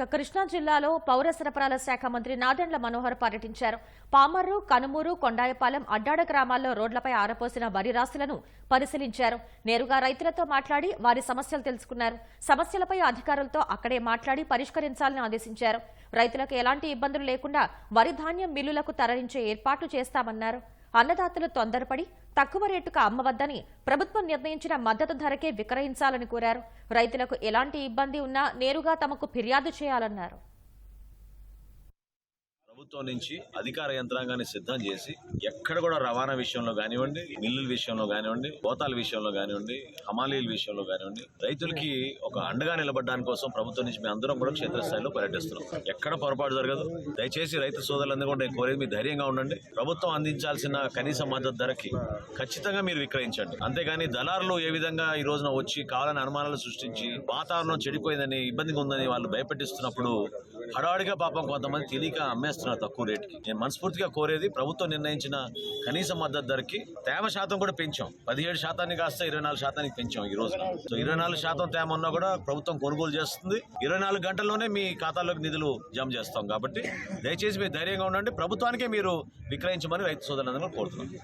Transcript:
ఇక కృష్ణా జిల్లాలో పౌర సరఫరాల శాఖ మంత్రి నాదెండ్ల మనోహర్ పర్యటించారు. పామర్రు కనుమూరు కొండాయపాలెం అడ్డాడ గ్రామాల్లో రోడ్లపై ఆరపోసిన వరి రాశులను పరిశీలించారు. నేరుగా రైతులతో మాట్లాడి వారి సమస్యలు తెలుసుకున్నారు. సమస్యలపై అధికారులతో అక్కడే మాట్లాడి పరిష్కరించాలని ఆదేశించారు. రైతులకు ఎలాంటి ఇబ్బందులు లేకుండా వరి ధాన్యం మిల్లులకు తరలించే ఏర్పాట్లు చేస్తామన్నారు. అన్నదాతలు తొందరపడి తక్కువ రేటుకు అమ్మవద్దని ప్రభుత్వం నిర్ణయించిన మద్దతు ధరకే విక్రయించాలని కోరారు. రైతులకు ఎలాంటి ఇబ్బంది ఉన్నా నేరుగా తమకు ఫిర్యాదు చేయాలన్నారు. ప్రభుత్వం నుంచి అధికార యంత్రాంగాన్ని సిద్ధం చేసి ఎక్కడ కూడా రవాణా విషయంలో కానివ్వండి మిల్లుల విషయంలో కానివ్వండి గోతాల విషయంలో కానివ్వండి హమాలీల విషయంలో కానివ్వండి రైతులకి ఒక అండగా నిలబడడానికి కోసం ప్రభుత్వం నుంచి మేము అందరం కూడా క్షేత్రస్థాయిలో పర్యటిస్తున్నాం. ఎక్కడ పొరపాటు జరగదు. దయచేసి రైతు సోదరులందరూ కూడా నేను కోరేది మీరు ధైర్యంగా ఉండండి. ప్రభుత్వం అందించాల్సిన కనీస మద్దతు ధరకి ఖచ్చితంగా మీరు విక్రయించండి. అంతేగాని దళారులు ఏ విధంగా ఈ రోజున వచ్చి కావాలని అనుమానాలు సృష్టించి వాతావరణం చెడిపోయిందని ఇబ్బందిగా ఉందని వాళ్ళు భయపెట్టిస్తున్నప్పుడు హడావాడిగా పాపం కొంతమంది తెలియక అమ్మేస్తున్నారు. తక్కువ రేటుకి నేను మనస్ఫూర్తిగా కోరేది ప్రభుత్వం నిర్ణయించిన కనీస మద్దతు ధరకి తేమ శాతం కూడా పెంచాం. పదిహేడు శాతాన్ని కాస్త ఇరవై నాలుగు శాతానికి పెంచాం ఈ రోజున. సో ఇరవై నాలుగు శాతం తేమ ఉన్నా కూడా ప్రభుత్వం కొనుగోలు చేస్తుంది. ఇరవై నాలుగు గంటల్లోనే మీ ఖాతాలోకి నిధులు జమ చేస్తాం కాబట్టి దయచేసి మీరు ధైర్యంగా ఉండండి. ప్రభుత్వానికే మీరు విక్రయించమని రైతు సోదరులందరూ కోరుతున్నాం.